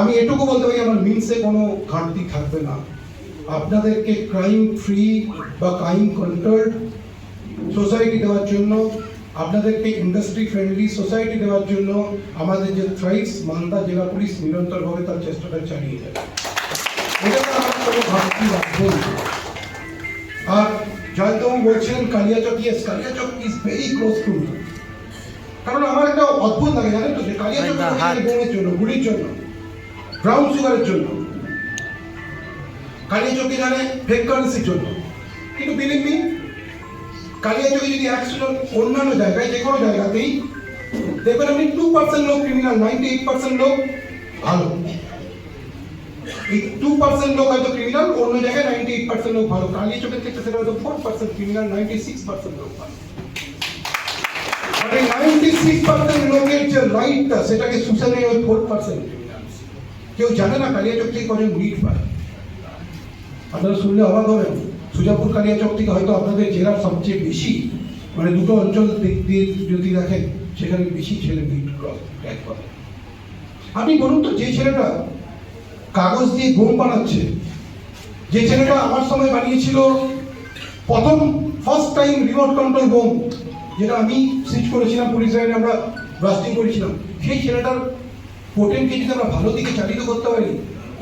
আমি এটুকু বলতে পারি আমার মিনসে কোনো ঘাটতি থাকবে না। আপনাদেরকে ক্রাইম ফ্রি বা ক্রাইম কন্ট্রোলড সোসাইটি দেওয়ার জন্য আপনাদেরকে ইন্ডাস্ট্রি ফ্রেন্ডলি সোসাইটি দেওয়ার জন্য আমাদের যে থ্রাইস মালদা জেলা পুলিশ নিরন্তরভাবে তার চেষ্টাটা চালিয়ে যাবে। আমার কোনো ঘাটতি রাখব। আর জয়ন্তবাবু বলছেন Kaliachak yes Kaliachak is very close to কারণ আমার একটা অদ্ভুত লাগে জানেন তো যে কালিয়াচক গুলির জন্য। ব্রাউন সুগারের জন্য কালিয়াচকে জানে ফেক কারেন্সির জন্য। কিন্তু বিলিভ মি কালিয়াচকে যদি একশো অন্যান্য জায়গায়, যে কোনো জায়গাতেই, দেখবেন আপনি টু পার্সেন্ট লোক ক্রিমিনাল নাইনটি এইট পার্সেন্ট লোক ভালো। এই টু পার্সেন্ট লোক হয়তো ক্রিমিনাল অন্য জায়গায় নাইনটি এইট পার্সেন্ট লোক ভালো। কালিয়া চোখের ক্ষেত্রে সেটা হয়তো four percent criminal ninety six percent লোক ভালো। নাইনটি সিক্স পার্সেন্ট লোকের যে রাইটটা সেটাকে শুষে ওই ফোর পার্সেন্ট কেউ জানে না কালিয়াচক থেকে কজন লিড পায় আপনারা শুনলে অবাক হবেন, সুজাপুর কালিয়াচক থেকে হয়তো আপনাদের জেলার সবচেয়ে বেশি মানে দুটো অঞ্চল দিক দিয়ে যদি দেখেন, সেখানে বেশি ছেলে লিড ক্রস করে। আপনি বলুন তো, যে ছেলেটা কাগজ দিয়ে গোম বানাচ্ছে, যে ছেলেটা আমার সময় বানিয়েছিল প্রথম first time remote control bomb, যেটা আমি সুইচ করেছিলাম, পুলিশ লাইনে আমরা ব্লাস্টিং করেছিলাম, সেই ছেলেটার পোটেনকে যদি আমরা ভালো দিকে চালিত করতে পারি?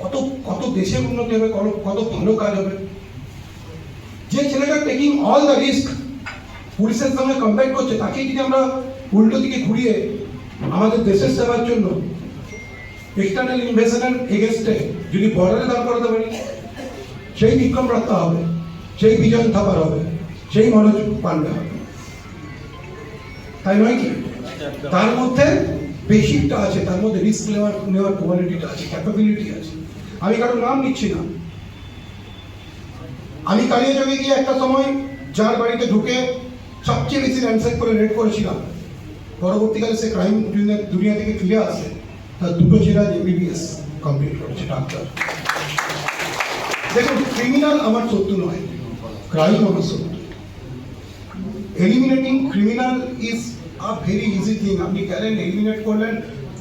কত কত দেশের উন্নতি হবে কত কত ভালো কাজ হবে? যে ছেলেটা টেকিং অল দ্য রিস্ক পুলিশের সঙ্গে কম্পেয়ার করছে তাকে যদি আমরা উল্টো দিকে ঘুরিয়ে আমাদের দেশের সেবার জন্য এক্সটার্নাল ইনভেস্টমেন্ট এগেনস্টে যদি বর্ডারে দাঁড় করাতে পারি সেই বিক্রম রাখতে হবে সেই বিজয় থাপার হবে সেই মনোজ পান্ডে হবে। তাই নয় কি? তার মধ্যে বেশিকটা আছে, তার মধ্যে রিস্ক নেওয়ার নেওয়ার কোয়ালিটিটা আছে ক্যাপাবিলিটি আছে। আমি কারোর নাম নিচ্ছি না। আমি কালিয়াচকে গিয়ে একটা সময় যার বাড়িতে ঢুকে সবচেয়ে বেশি র্যানসেক করে রেড করেছিলাম। পরবর্তীকালে সে ক্রাইম দুনিয়া থেকে ফিরে আসে, তার দুটো ছেলে এমবিবিএস কমপ্লিট করেছে ডাক্তার দেখুন ক্রিমিনাল আমার শত্রু নয় ক্রাইম আমার শত্রু। Eliminating criminal is a very easy thing আপনি গেলেন এলিমিনেট করলেন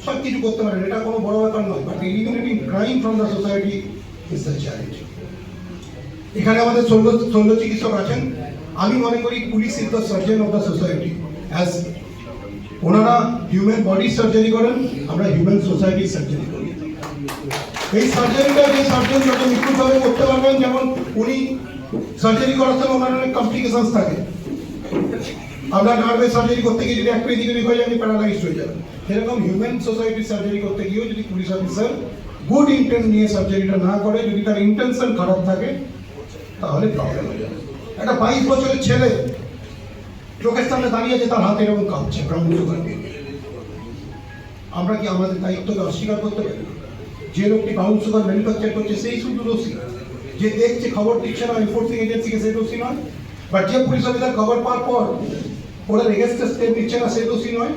সব কিছু করতে পারেন এটা কোনো বড় ব্যাপার নয়। But eliminating crime from the society is the challenge এখানে আমাদের শল্য শল্য চিকিৎসক আছেন। আমি মনে করি police is the surgeon of the society as ওনারা হিউম্যান বডি সার্জারি করেন, আমরা হিউম্যান সোসাইটি সার্জারি করি। এই সার্জারিটা যে সার্জন যত নিখুঁতভাবে করতে পারবেন, যেমন উনি সার্জারি করার সময় ওনার অনেক কমপ্লিকেশনস থাকে। আপনার নার্ভের সার্জারি করতে গিয়ে যদি এক পেজ যদি হয়ে আপনি প্যারালাইজ হয়ে যাবেন। সেরকম হিউম্যান সোসাইটি সার্জারি করতে গিয়েও যদি পুলিশ অফিসার গুড ইন্টেন্ট নিয়ে সার্জারিটা না করে, যদি তার ইন্টেনশন খারাপ থাকে, তাহলে প্রবলেম হয়ে যাবে। একটা বাইশ বছরের ছেলে চোখের সামনে দাঁড়িয়ে আছে, তার হাতে এরকম কাঁপছে ব্রাউন সুগার আমরা কি আমাদের দায়িত্বকে অস্বীকার করতে পারি? যে লোকটি ব্রাউন সুগার ম্যানুফ্যাকচার করছে, সেই শুধু দোষী। যে দেখছে খবর দিচ্ছে না এনফোর্সিং এজেন্সিকে সেই দোষী নয়। বাট যে পুলিশ অফিসার খবর পাওয়ার পর ওরা এগেনস্টে স্টেপ নিচ্ছে না সে দোষী নয়।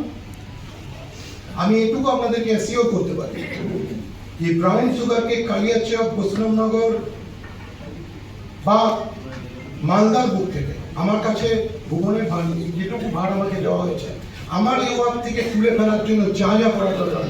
আমি এটুকু আপনাদেরকে অ্যাসিওর করতে পারি। যে ব্রাউন সুগারকে কালিয়াচক বৈষ্ণবনগর বা মালদার বুক থেকে আমার কাছে ভুবনের ভাড়া যেটুকু ভাড়া আমাকে দেওয়া হয়েছে, আমার এই ওয়ার্ড থেকে তুলে ফেলার জন্য যা যা করা দরকার